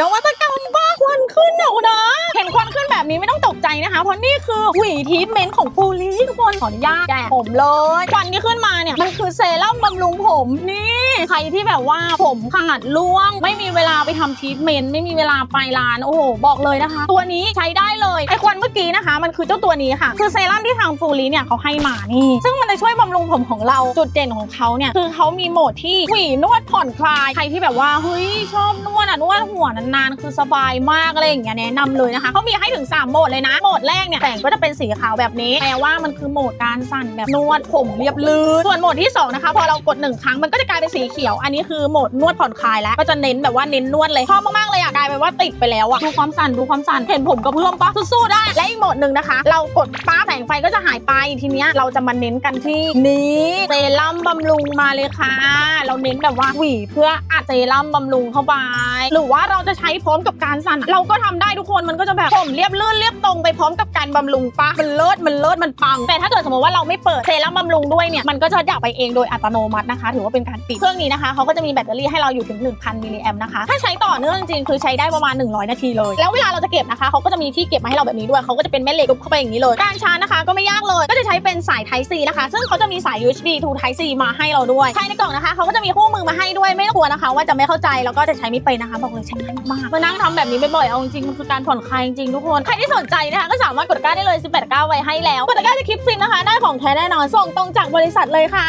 นวัตกรรมบ้าควันขึ้นเดี๋ยวนะเห็นควันขึ้นแบบนี้ไม่ต้องตกใจนะคะ เพราะนี่คือหวีทีทเมนต์ของฟูลีทุกคนขออนุญาตแกะผมเลยควันที่ขึ้นมาเนี่ยมันคือเซำรุงผมนี่ใครที่แบบว่าผมขาดร่วง ไม่มีเวลาไปทำทรีทเมนต์ไม่มีเวลาไปร้านโอ้โหบอกเลยนะคะ ตัวนี้ใช้ได้เลยไอควันเมื่อกี้นะคะ มันคือเจ้าตัวนี้ค่ะ คือเซรั่มที่ทางฟูลีเนี่ยเขาให้มานี่ ซึ่งมันจะช่วยบำรุงผมของเราจุดเด่นของเขาเนี่ยคือเขามีโหมดที่หวีนวดผ่อนคลายใครที่แบบว่าเฮ้ยชอบนวดอะนวดหัวนานๆคือสบายมากอะไรอย่างเงี้ยแนะนำเลยนะคะเขามีให้ถึง 3 โหมดเลยนะโหมดแรกเนี่ยแสงก็จะเป็นสีขาวแบบนี้แปลว่ามันคือโหมดการสั่นแบบนวดผมเรียบลื่นส่วนโหมดที่สองนะคะพอเรากดหนึ่งครั้งมันก็จะกลายเป็นสีเขียว อันนี้คือโหมดนวดผ่อนคลายแล้ว ก็จะเน้นแบบว่าเน้นนวดเลยชอบมากๆเลยอะกลายเป็นว่าติดไปแล้วอะดูความสั่นดูความสั่นเห็นผมกระเพื่อมปะสู้ๆได้ และอีกโหมดหนึ่งนะคะ เรากดป้าแสงไฟก็จะหายไปทีเนี้ยเราจะมาเน้นกันที่นี้เซรั่มบำรุงมาเลยค่ะ เราเน้นแบบว่าหวีเพื่ออัดเซรั่มบำรุงเข้าไป หรือว่าเราจะใช้พร้อมกับการสั่น เราก็ทำได้ทุกคนมันก็จะแบบผมเรียบลื่นเรียบตรงไปพร้อมกับการบำรุงปะมันเลิศมันเลิศมันปัง แต่ถ้าเกิดสมมติว่าเราไม่เปิดเซรั่มบำรุงด้วยเนี่ยมันก็จะดับไปเองโดยอัตโนมัตินะคะ ถือว่าเป็นการปิดเครื่องนี้นะคะเขาก็จะมีแบตเตอรี่ให้เราอยู่ถึง 1,000มิลลิแอมนะคะถ้าใช้ต่อเนื่องจริงคือใช้ได้ประมาณ 100 นาทีเลย แล้วเวลาเราจะเก็บนะคะเขาก็จะมีที่เก็บมาให้เราแบบนี้ด้วยเขาก็จะเป็นแม่เหล็กยุบเข้าไปอย่างนี้เลยการชาร์จนะคะก็ไม่ยากเลยก็จะใช้เป็นสาย Type C นะคะ ซึ่งเขาจะมีสาย USB to Type C มาให้เราด้วยภายในกล่องนะคะเขาก็จะมีคู่มือมาให้ด้วยไม่ต้องกลัวนะคะ ว่าจะไม่เข้าใจแล้วก็จะใช้ไม่เป็นนะคะบอกเลยใช้ง่ายมากมานั่งทำแบบนี้บ่อยๆเอาจริงๆมันคือการผ่อนคลายจริงทุกคนใครที่สนใจนะคะก็สามารถกดก้าได้เลย 18ก้าไว้ให้แล้วกดก้าจะคลิปฟินนะคะได้ของแท้แน่นอนส่งตรงจากบริษัทเลยค่ะ